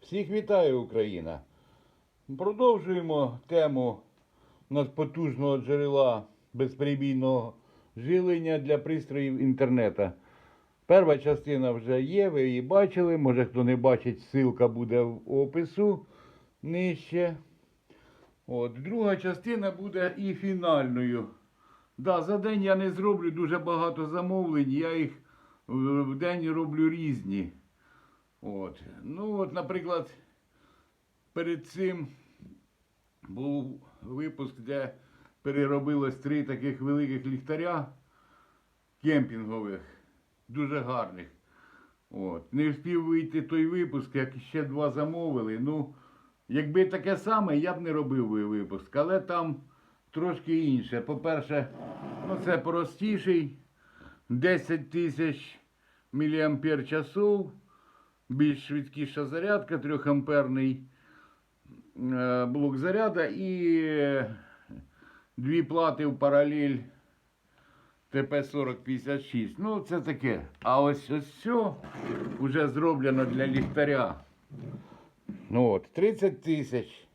Всіх вітаю, Україна! Продовжуємо тему надпотужного джерела безперебійного жилення для пристроїв інтернету. Перша частина вже є, ви її бачили. Може хто не бачить, ссылка буде в опису нижче. От, друга частина буде і фінальною. Да, за день я не зроблю дуже багато замовлень, я їх в в день роблю різні. От. Ну, от, наприклад, перед цим був випуск, де переробилось три таких великих ліхтаря кемпінгових, дуже гарних. От. Не встиг вийти той випуск, як ще два замовили. Ну, якби таке саме, я б не робив випуск, але там трошки інше. По-перше, ну це простіший, 10 тисяч мАч часов більш швидкіша зарядка, 3 амперний е, блок заряда і е, дві плати в паралель ТП-4056. Ну, це таке. А ось ось все вже зроблено для ліхтаря. Ну от, 30 тисяч.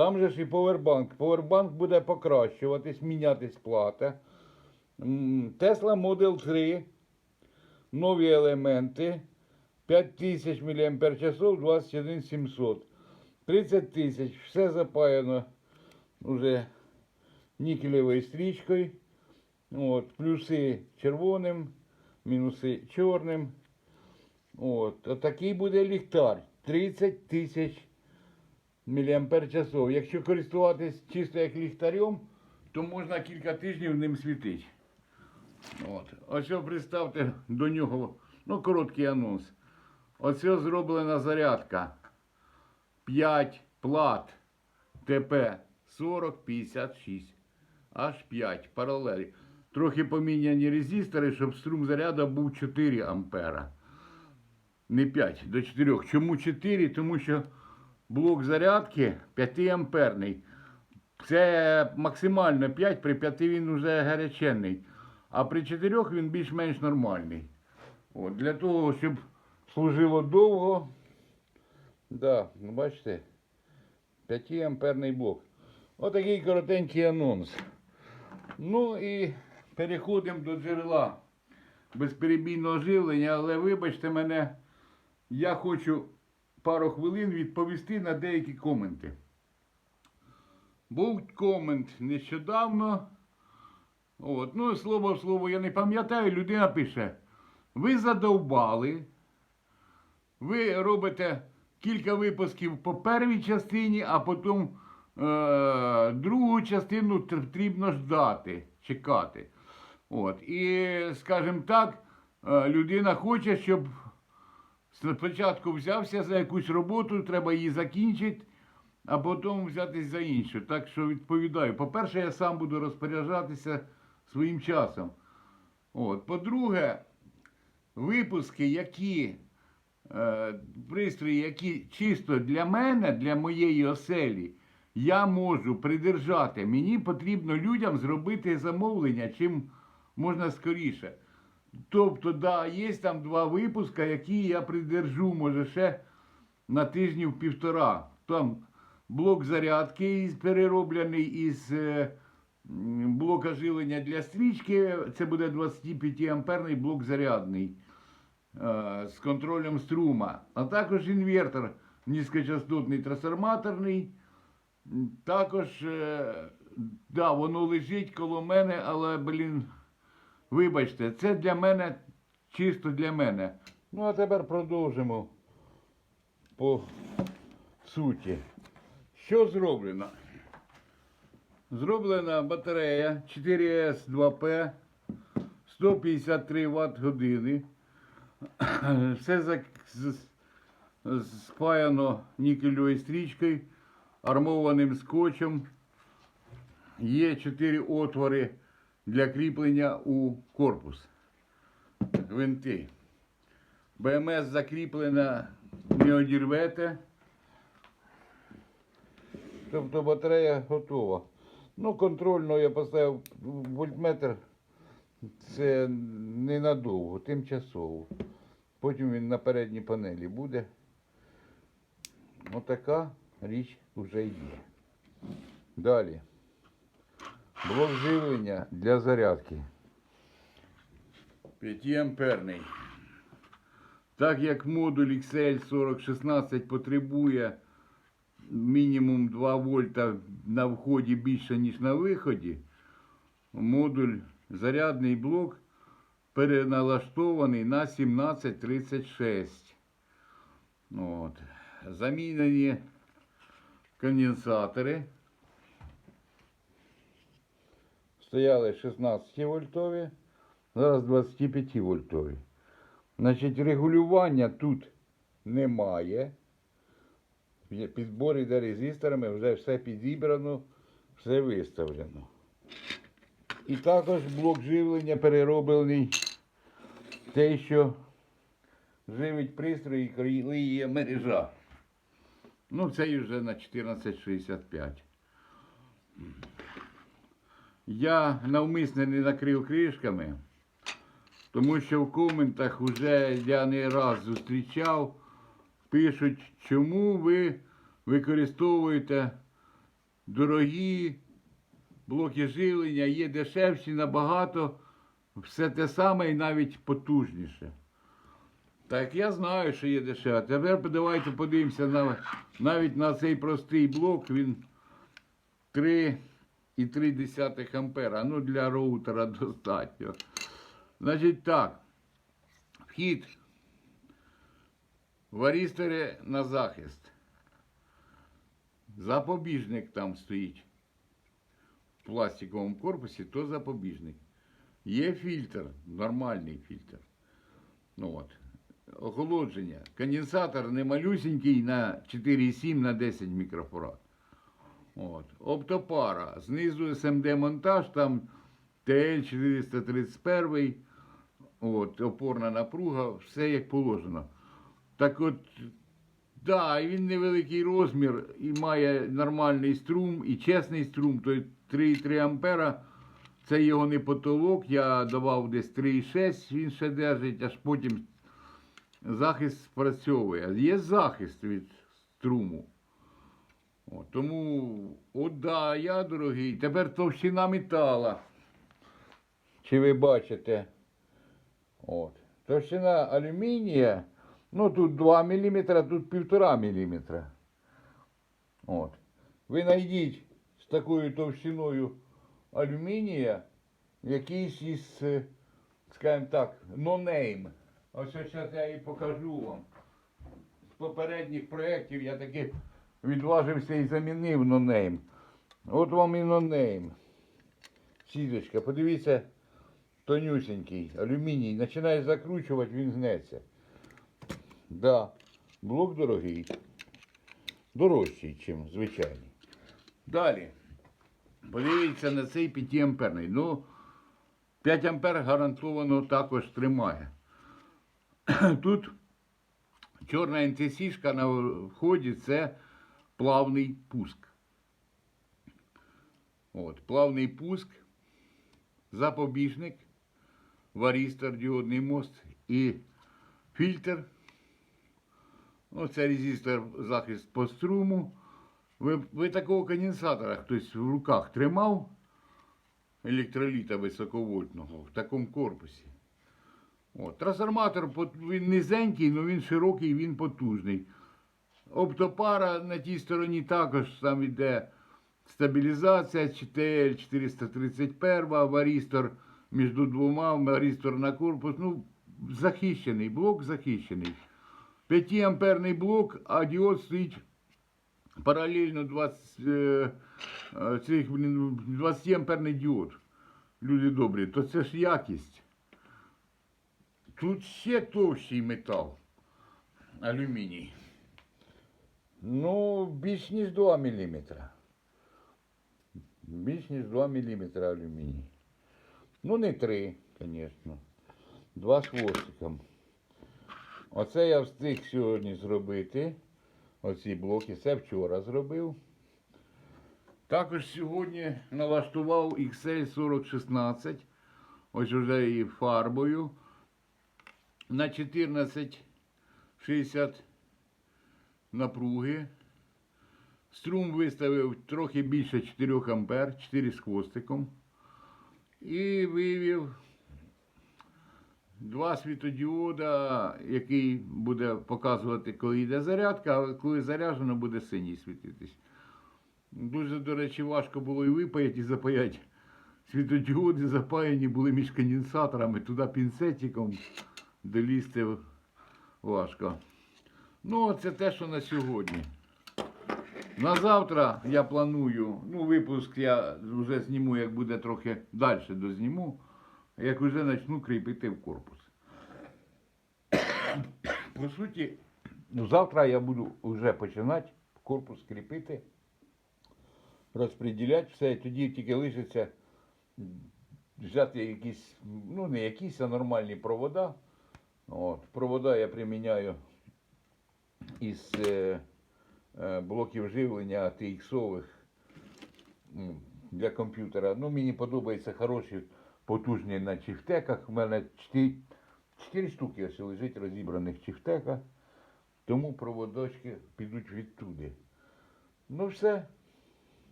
Там же ж і повербанк. Повербанк буде покращуватись, мінятись плата. Tesla Model 3. Нові елементи. 5000 мАч, 21700. 30 тисяч. Все запаяно уже нікелевою стрічкою. От, плюси червоним, мінуси чорним. От, отакий буде ліхтар. 30 тисяч мАч. Якщо користуватись чисто як ліхтарем, то можна кілька тижнів ним світити. От. Ось представте до нього, ну, короткий анонс. Оце зроблена зарядка. 5 плат ТП 4056. Аж 5 паралелі. Трохи поміняні резистори, щоб струм заряду був 4 ампера. Не 5 до 4. Чому 4? Тому що блок зарядки 5 амперний. Це максимально 5, при 5 він вже гаряченний. А при 4 він більш-менш нормальний. От, для того, щоб служило довго. Да, ну бачите, 5 амперний блок. Отакий коротенький анонс. Ну і переходимо до джерела безперебійного живлення, але вибачте мене, я хочу пару хвилин відповісти на деякі коменти. Був комент нещодавно. От, ну, слово в слово, я не пам'ятаю, людина пише: ви задовбали, ви робите кілька випусків по первій частині, а потім е- другу частину потрібно ждати, чекати. От. І, скажімо так, е, людина хоче, щоб спочатку взявся за якусь роботу, треба її закінчити, а потім взятись за іншу. Так що відповідаю. По-перше, я сам буду розпоряджатися своїм часом. От. По-друге, випуски, які е, пристрої, які чисто для мене, для моєї оселі, я можу придержати. Мені потрібно людям зробити замовлення чим можна скоріше. Тобто, да, є там два випуска, які я придержу, може, ще на тижнів півтора. Там блок зарядки перероблений із е, блока живлення для стрічки. Це буде 25 амперний блок зарядний е, з контролем струма. А також інвертор низькочастотний трансформаторний. Також, е, да, воно лежить коло мене, але, блін, вибачте, це для мене чисто для мене. Ну, а тепер продовжимо по суті. Що зроблено? Зроблена батарея 4S2P 153 Вт години. Все спаяно нікельовою стрічкою, армованим скотчем. Є 4 отвори для кріплення у корпус. Винти. БМС закріплена, не одірвете. Тобто батарея готова. Ну, контрольно я поставив вольтметр Це ненадовго, тимчасово. Потім він на передній панелі буде. Отака річ вже є. Далі. Блок живлення для зарядки. 5 амперний. Так як модуль XL4016 потребує мінімум 2 вольта на вході більше, ніж на виході, модуль зарядний блок переналаштований на 1736. От. Замінені конденсатори. Стояли 16 вольтові, зараз 25 вольтові. Значить, регулювання тут немає. Підбор іде резисторами, вже все підібрано, все виставлено. І також блок живлення перероблений те, що живить пристрій, коли є мережа. Ну, це вже на 1465. Я навмисно не накрив кришками, тому що в коментах вже я не раз зустрічав, пишуть, чому ви використовуєте дорогі блоки живлення, є дешевші набагато, все те саме і навіть потужніше. Так, я знаю, що є дешеве. Тепер давайте подивимося на, навіть на цей простий блок. Він 3,3 ампера. Ну, для роутера достатньо. Значить так. Вхід. Варістери на захист. Запобіжник там стоїть. В пластиковому корпусі, то запобіжник. Є фільтр, нормальний фільтр. Ну от. Охолодження. Конденсатор не малюсенький на 4,7 на 10 мікрофарад. От. Оптопара. Знизу SMD монтаж, там TL431. От, опорна напруга, все як положено. Так от, да, він невеликий розмір і має нормальний струм, і чесний струм, то 3,3 ампера. Це його не потолок, я давав десь 3,6, він ще держить, аж потім захист спрацьовує. Є захист від струму. О, тому, от да, я дорогий. Тепер товщина метала. Чи ви бачите? От. Товщина алюмінія, ну тут 2 мм, тут 1,5 мм. От. Ви знайдіть з такою товщиною алюмінія якийсь із, е, скажімо так, нонейм. Ось зараз я і покажу вам. З попередніх проєктів я таки відважився і замінив нонейм. От вам і нонейм. Сіточка, подивіться, тонюсенький, алюміній. Починає закручувати, він гнеться. Да, блок дорогий. Дорожчий, ніж звичайний. Далі. Подивіться на цей 5 амперний. Ну, 5 ампер гарантовано також тримає. Тут чорна НТСішка на вході це плавний пуск. От, плавний пуск, запобіжник, варістор, діодний мост і фільтр. Оце резистор захист по струму. Ви, ви такого конденсатора хтось в руках тримав електроліта високовольтного в такому корпусі. От. Трансформатор він низенький, але він широкий, він потужний. Оптопара на тій стороні також там іде стабілізація TL 431, варістор між двома, варістор на корпус. Ну, захищений, блок захищений. 5 амперний блок, а діод стоїть паралельно 20, е, е, цих, 20 амперний діод. Люди добрі, то це ж якість. Тут ще товщий метал. Алюміній. Ну, більш ніж 2 мм. Більш ніж 2 мм алюміній. Ну, не 3, звісно. Два з хвостиком. Оце я встиг сьогодні зробити. Оці блоки. Це вчора зробив. Також сьогодні налаштував XL4016. ось уже і фарбою на 1460 напруги. Струм виставив трохи більше 4 ампер, 4 з хвостиком. І вивів два світодіода, який буде показувати, коли йде зарядка, а коли заряджено, буде синій світитись. Дуже, до речі, важко було і випаяти, і запаяти. Світодіоди запаяні були між конденсаторами, туди пінцетиком долізти важко. Ну, це те, що на сьогодні. На завтра я планую, ну, випуск я вже зніму, як буде трохи далі дозніму, як вже почну кріпити в корпус. По суті, ну, завтра я буду вже починати корпус кріпити, розподіляти все, і тоді тільки лишиться взяти якісь, ну не якісь, а нормальні провода. От, провода я приміняю із е, е, блоків живлення TX-ових для комп'ютера. Ну, мені подобаються хороші, потужні на чифтеках. У мене 4, 4 штуки ось лежить розібраних чифтека. Тому проводочки підуть відтуди. Ну все.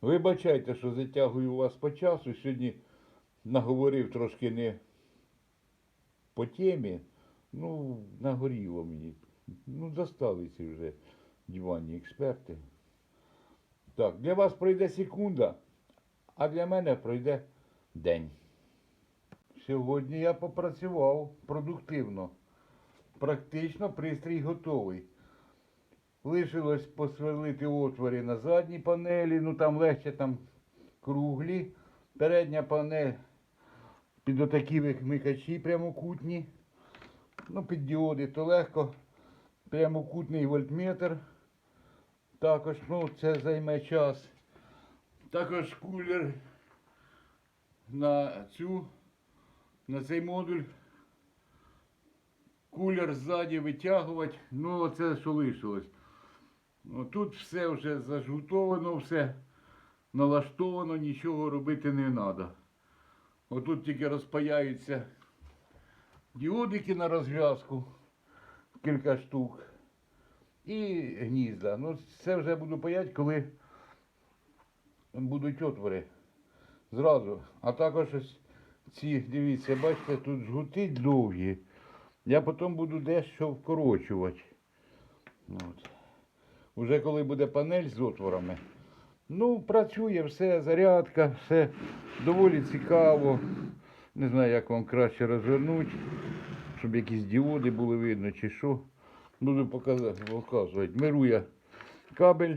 Вибачайте, що затягую вас по часу. Сьогодні наговорив трошки не по темі. Ну, нагоріло мені. Ну, достали ці вже диванні експерти. Так, для вас пройде секунда, а для мене пройде день. Сьогодні я попрацював продуктивно. Практично пристрій готовий. Лишилось посверлити отвори на задній панелі, ну там легше там круглі. Передня панель під отакі вимикачі прямокутні. Ну, під діоди то легко. Прямокутний вольтметр. Також, ну, це займе час. Також кулер на цю, на цей модуль. Кулер ззаді витягувати. Ну, оце що лишилось. Ну, тут все вже зажгутовано, все налаштовано, нічого робити не треба. Отут тільки розпаяються діодики на розв'язку, кілька штук. І гнізда. Ну, це вже буду паяти, коли будуть отвори. Зразу. А також ось ці, дивіться, бачите, тут жгути довгі. Я потім буду дещо вкорочувати. От. Уже коли буде панель з отворами. Ну, працює все, зарядка, все доволі цікаво. Не знаю, як вам краще розвернути, щоб якісь діоди були видно чи що. Буду показати, показувати. Беру я кабель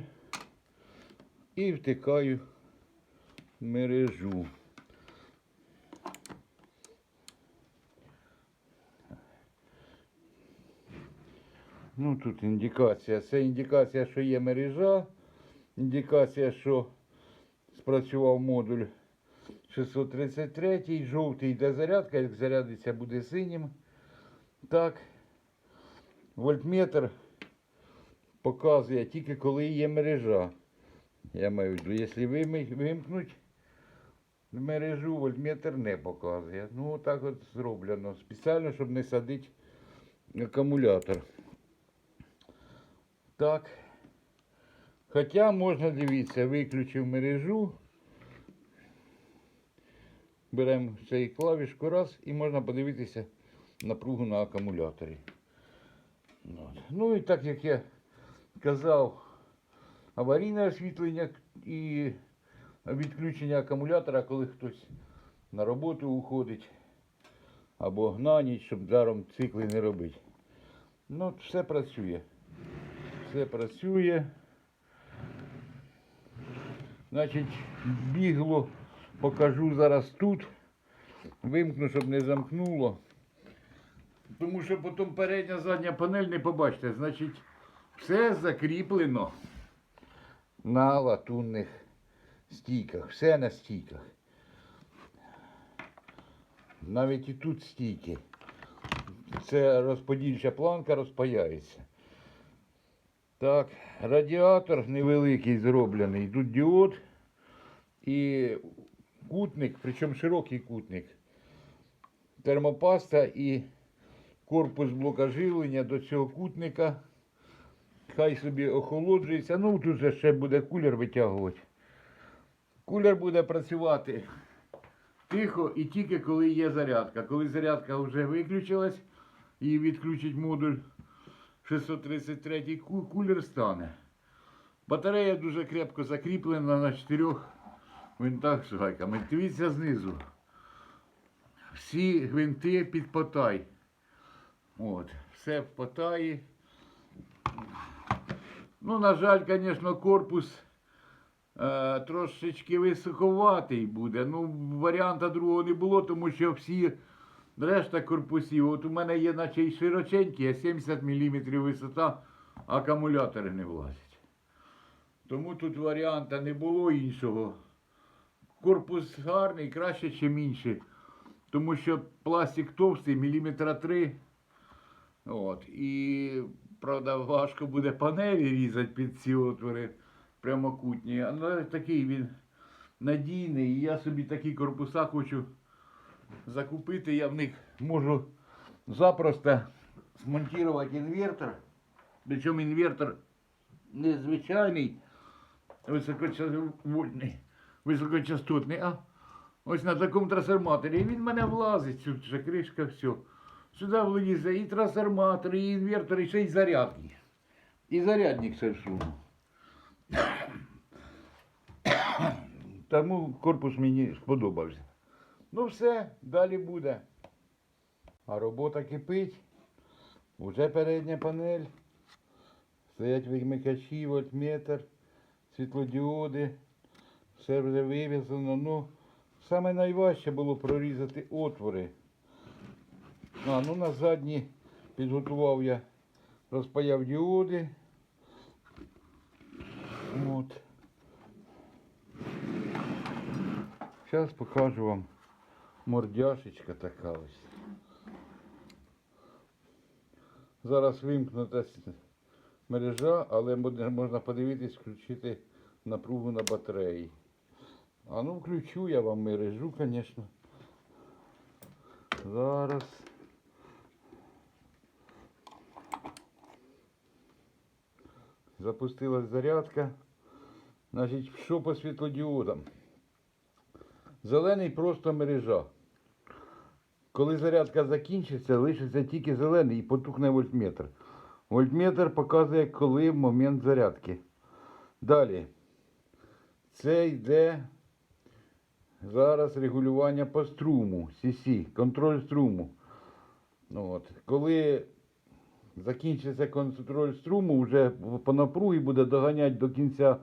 і втикаю мережу. Ну, тут індикація. Це індикація, що є мережа. Індикація, що спрацював модуль 633, жовтий йде зарядка, як зарядиться, буде синім. Так. Вольтметр показує тільки коли є мережа. Я маю в виду, якщо вимкнуть мережу, вольтметр не показує. Ну, отак от зроблено. Спеціально, щоб не садити акумулятор. Так. Хоча можна дивіться, виключив мережу. Беремо цей клавішку раз і можна подивитися напругу на акумуляторі. Ну і так як я казав, аварійне освітлення і відключення акумулятора, коли хтось на роботу уходить або на ніч, щоб даром цикли не робити. Ну, все працює. Все працює. Значить, бігло покажу зараз тут. Вимкну, щоб не замкнуло. Тому що потім передня задня панель не побачите. Значить, все закріплено на латунних стійках. Все на стійках. Навіть і тут стійки. Це розподільча планка розпаяється. Так, радіатор невеликий зроблений. Тут діод і кутник, причому широкий кутник. термопаста і корпус блока живлення до цього кутника. Хай собі охолоджується. Ну, тут ще буде кулер витягувати. Кулер буде працювати тихо і тільки коли є зарядка. Коли зарядка вже виключилась і відключить модуль 633 ку- кулер стане. Батарея дуже крепко закріплена на чотирьох гвинтах з. Дивіться знизу. Всі гвинти під потай. От, все в потаї. Ну, на жаль, звісно, корпус е, трошечки високоватий буде. Ну, варіанта другого не було, тому що всі решта корпусів, от у мене є наче й широченькі, а 70 мм висота, акумулятори не влазять. Тому тут варіанта не було іншого. Корпус гарний, краще, ніж інший. Тому що пластик товстий, міліметра три. От. І, правда, важко буде панелі різати під ці отвори прямокутні. Але такий він надійний. І я собі такі корпуса хочу закупити. Я в них можу запросто смонтувати інвертор. Причому інвертор незвичайний, високочастотний, високочастотний, а ось на такому трансформаторі. І він мене влазить, тут кришка, все. Сюди влізе і трансформатор, і інвертор, і ще й зарядки. І зарядник ще всунув. Тому корпус мені сподобався. Ну все, далі буде. А робота кипить. Уже передня панель. Стоять вимикачі, вольтметр, світлодіоди. Все вже вивезено. Ну, саме найважче було прорізати отвори. А, ну на задні підготував я, розпаяв діоди. От. Зараз покажу вам мордяшечка така ось. Зараз вимкнута мережа, але можна подивитись, включити напругу на батареї. А ну включу я вам мережу, звісно. Зараз. Запустилась зарядка. Значить, що по світлодіодам? Зелений просто мережа. Коли зарядка закінчиться, лишиться тільки зелений і потухне вольтметр. Вольтметр показує, коли момент зарядки. Далі. Це йде зараз регулювання по струму, CC, контроль струму. Ну, от. Коли закінчиться контроль струму, вже по напругі буде доганяти до кінця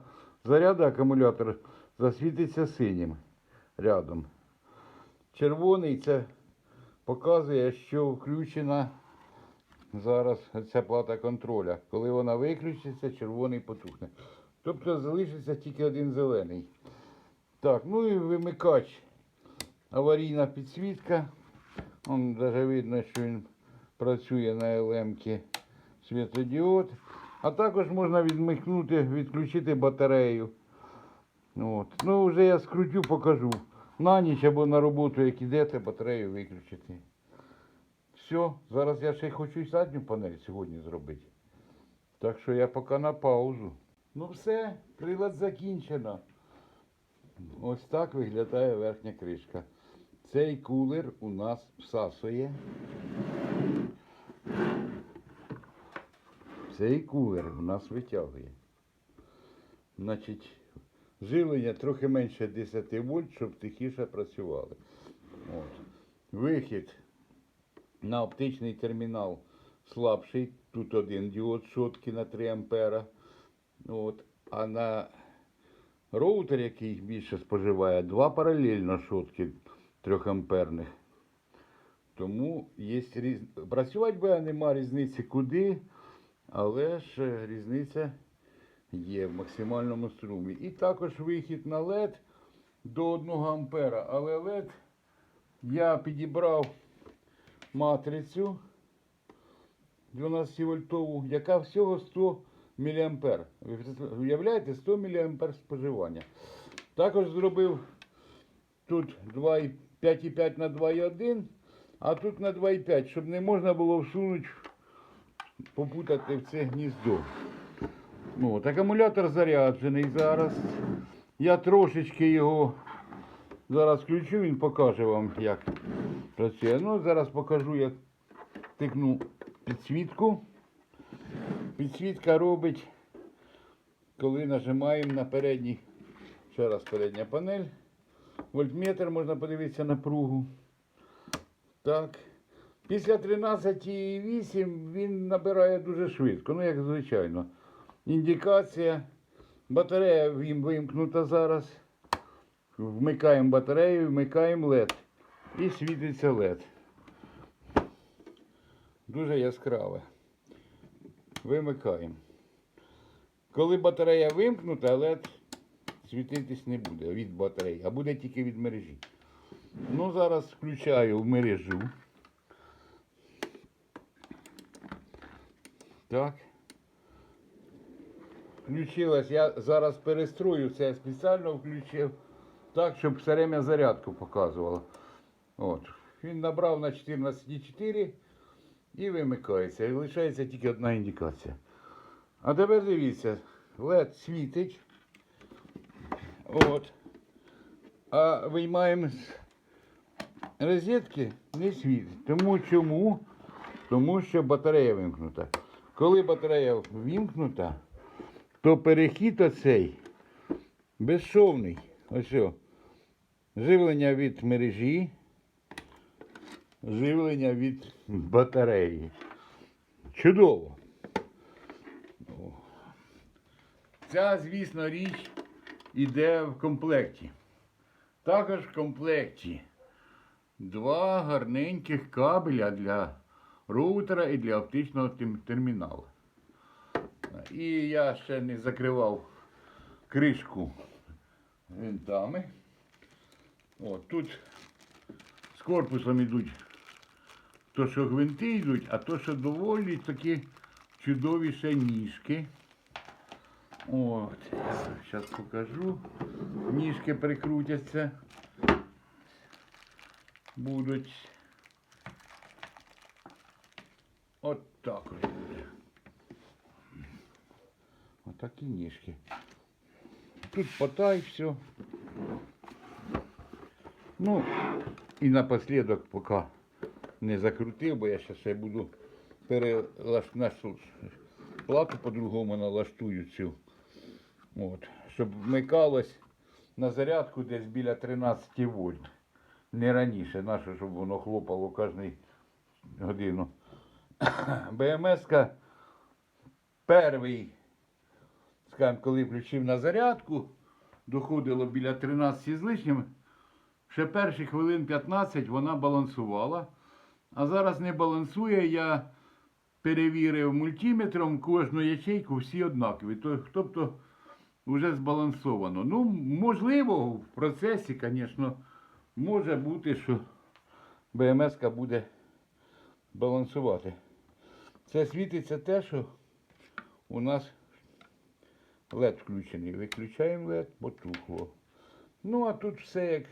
заряду акумулятор, засвітиться синім рядом. Червоний це показує, що включена зараз ця плата контроля. Коли вона виключиться, червоний потухне. Тобто залишиться тільки один зелений. Так, ну і вимикач. Аварійна підсвітка. Вон навіть видно, що він працює на ЛМ-ки світлодіод. А також можна відмикнути, відключити батарею. От. Ну, вже я скрутю, покажу. На ніч або на роботу, як ідете, батарею виключити. Все, зараз я ще хочу і задню панель сьогодні зробити. Так що я поки на паузу. Ну все, прилад закінчено. Ось так виглядає верхня кришка. Цей кулер у нас всасує. Цей кулер у нас витягує. Значить, живлення трохи менше 10 вольт, щоб тихіше працювали. От. Вихід на оптичний термінал слабший. Тут один діод шотки на 3 ампера. От. А на роутер, який більше споживає, два паралельно шотки 3 амперних. Тому є різ... працювати буде нема різниці куди, але ж різниця є в максимальному струмі. І також вихід на LED до 1 ампера. Але LED я підібрав матрицю 12 вольтову, яка всього 100 мА. Уявляєте, 100 мА споживання. Також зробив тут 2,5,5 на 2,1 А тут на 2,5, щоб не можна було всунути, попутати в це гніздо. Ну, от, акумулятор заряджений зараз. Я трошечки його зараз включу, він покаже вам, як працює. Ну, зараз покажу, як тикну підсвітку. Підсвітка робить, коли нажимаємо на передній, ще раз передня панель. Вольтметр можна подивитися напругу. Так. Після 13,8 він набирає дуже швидко, ну як звичайно. Індикація. Батарея вимкнута зараз. Вмикаємо батарею, вмикаємо LED. І світиться LED. Дуже яскраве. Вимикаємо. Коли батарея вимкнута, LED світитись не буде від батареї, а буде тільки від мережі. Ну, зараз включаю в мережу. Так. Включилась. Я зараз перестрою це я спеціально включив так, щоб все время зарядку показувало. От. Він набрав на 14,4 і вимикається. І лишається тільки одна індикація. А тепер дивіться, LED світить. От. А виймаємо з розетки не світить. Тому чому? Тому що батарея вимкнута. Коли батарея вимкнута, то перехід оцей безшовний. Ось. Живлення від мережі, живлення від батареї. Чудово. Ця, звісно, річ іде в комплекті. Також в комплекті два гарненьких кабеля для роутера і для оптичного терміналу. І я ще не закривав кришку винтами. От, тут з корпусом йдуть то, що гвинти йдуть, а то, що доволі такі чудові ще ніжки. От, зараз покажу. Ніжки прикрутяться. Будуть. От так ось. Отакі ніжки. Тут потай все. Ну, і напослідок, поки не закрутив, бо я зараз ще буду перелаштувати плату по-другому налаштую цю. От, щоб вмикалось на зарядку десь біля 13 вольт. Не раніше, наше, щоб воно хлопало кожну годину. БМС-ка перший, скажімо, коли включив на зарядку, доходило біля 13 з лишнім. Ще перші хвилин 15 вона балансувала. А зараз не балансує. Я перевірив мультиметром кожну ячейку, всі однакові. Тобто вже збалансовано. Ну, можливо, в процесі, звісно, може бути, що БМС буде балансувати. Це світиться те, що у нас LED включений. Виключаємо LED, потухло. Ну, а тут все, як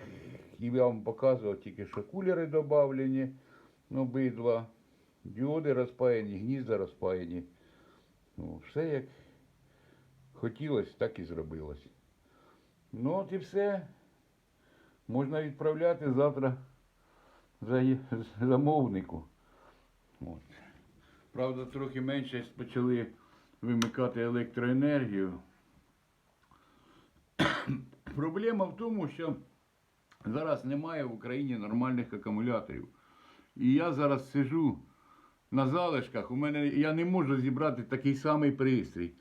я вам показував, тільки що кулери додавлені, обидва, діоди розпаяні, гнізда розпаяні. Ну, все як хотілося, так і зробилось. Ну, от і все. Можна відправляти завтра за- замовнику. От. Правда, трохи менше почали вимикати електроенергію. Проблема в тому, що зараз немає в Україні нормальних акумуляторів. І я зараз сижу на залишках. У мене я не можу зібрати такий самий пристрій.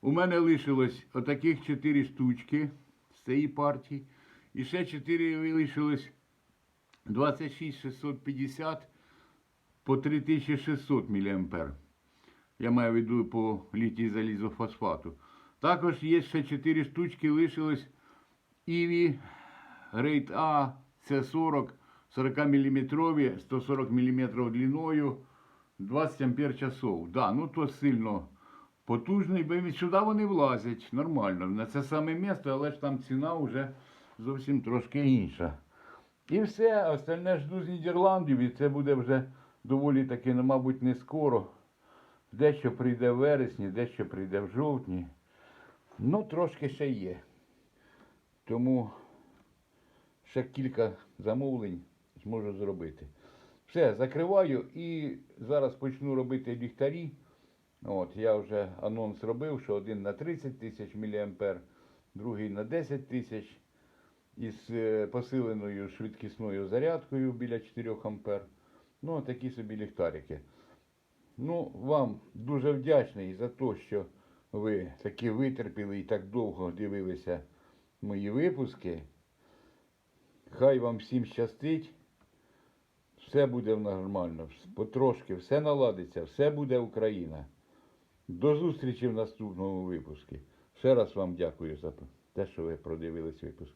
У мене лишилось отаких 4 штучки з цієї партії. І ще 4 лишилось 26650 по 3600 мА. Я маю в виду по літій залізофосфату. Також є ще 4 штучки лишилось Іві Грейт А, це 40, 40 мм, 140 мм длиною, 20 ампер часов. Да, ну то сильно потужний, бо сюди вони влазять нормально. На це саме місце, але ж там ціна вже зовсім трошки інша. І все, остальне жду з Нідерландів, і це буде вже доволі таки, ну, мабуть, не скоро. Дещо прийде в вересні, дещо прийде в жовтні. Ну, трошки ще є. Тому ще кілька замовлень зможу зробити. Все, закриваю і зараз почну робити ліхтарі. От, я вже анонс робив, що один на 30 тисяч мА, другий на 10 тисяч із е, посиленою швидкісною зарядкою біля 4 А. Ну, такі собі ліхтарики. Ну, вам дуже вдячний за те, що ви таки витерпіли і так довго дивилися мої випуски. Хай вам всім щастить. Все буде нормально, потрошки, все наладиться, все буде Україна. До зустрічі в наступному випуску. Ще раз вам дякую за те, що ви продивились випуск.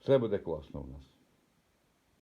Все буде класно у нас.